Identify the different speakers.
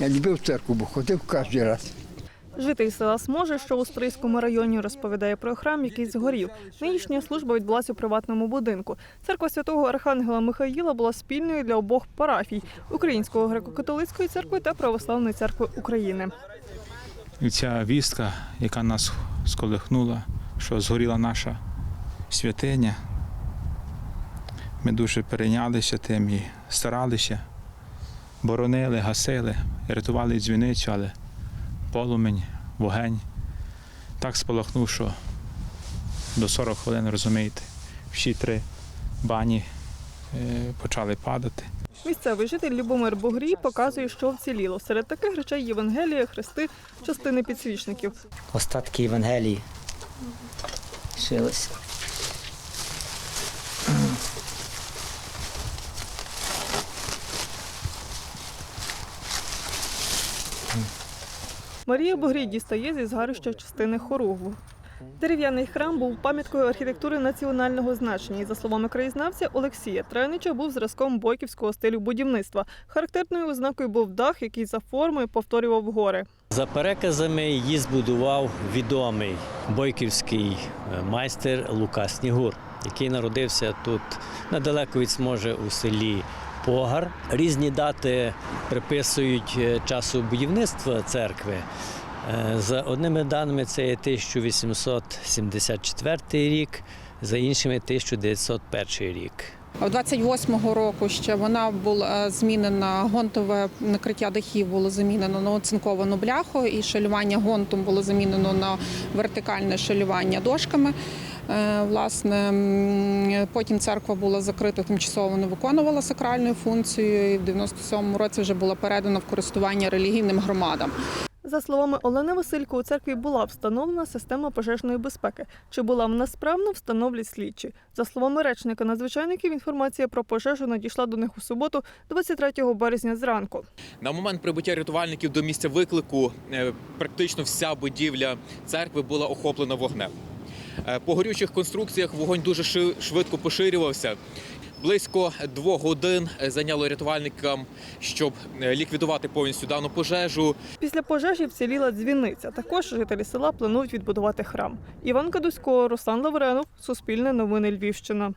Speaker 1: Я любив в церкву, бо ходив кожен раз.
Speaker 2: Житель села Сможе, що у Стрийському районі, розповідає про храм, який згорів. Нинішня служба відбулася у приватному будинку. Церква святого Архангела Михаїла була спільною для обох парафій Української греко-католицької церкви та Православної церкви України.
Speaker 3: І ця вістка, яка нас сколихнула, що згоріла наша святиня. Ми дуже перейнялися тим і старалися, боронили, гасили, рятували дзвіницю, але полумень, вогень так спалахнув, що до 40 хвилин, розумієте, всі три бані е, почали падати.
Speaker 2: Місцевий житель Любомир Бугрій показує, що вціліло. Серед таких речей Євангелія, хрести, частини підсвічників.
Speaker 4: остатки Євангелії лишилися.
Speaker 2: Марія Бугрій дістає зі згарища частини хоругву. Дерев'яний храм був пам'яткою архітектури національного значення. І, за словами краєзнавця Олексія Тренича, був зразком бойківського стилю будівництва. Характерною ознакою був дах, який за формою повторював гори.
Speaker 5: За переказами її збудував відомий бойківський е, майстер Лука Снігур, який народився тут недалеко від Сможе у селі Погар. Різні дати приписують е, часу будівництва церкви. Е, За одними даними це є 1874 рік, за іншими 1901 рік.
Speaker 6: А 28-го року ще вона була змінена гонтове накриття дахів було замінено на оцинковану бляху, і шалювання гонтом було замінено на вертикальне шалювання дошками. Е, Власне, потім церква була закрита, тимчасово не виконувала сакральну функцію, і в 97-му році вже була передана в користування релігійним громадам.
Speaker 2: За словами Олени Василько, у церкві була встановлена система пожежної безпеки. Чи була вона справна, встановлять слідчі. За словами речника надзвичайників, інформація про пожежу надійшла до них у суботу, 23 березня зранку.
Speaker 7: На момент прибуття рятувальників до місця виклику е, практично вся будівля церкви була охоплена вогнем. Е, По горючих конструкціях вогонь дуже швидко поширювався. Близько двох годин зайняло рятувальникам, щоб е, ліквідувати повністю дану пожежу.
Speaker 2: Після пожежі вціліла дзвіниця. Також жителі села планують відбудувати храм. Іван Кадусько, Руслан Лавренов, Суспільне новини Львівщина.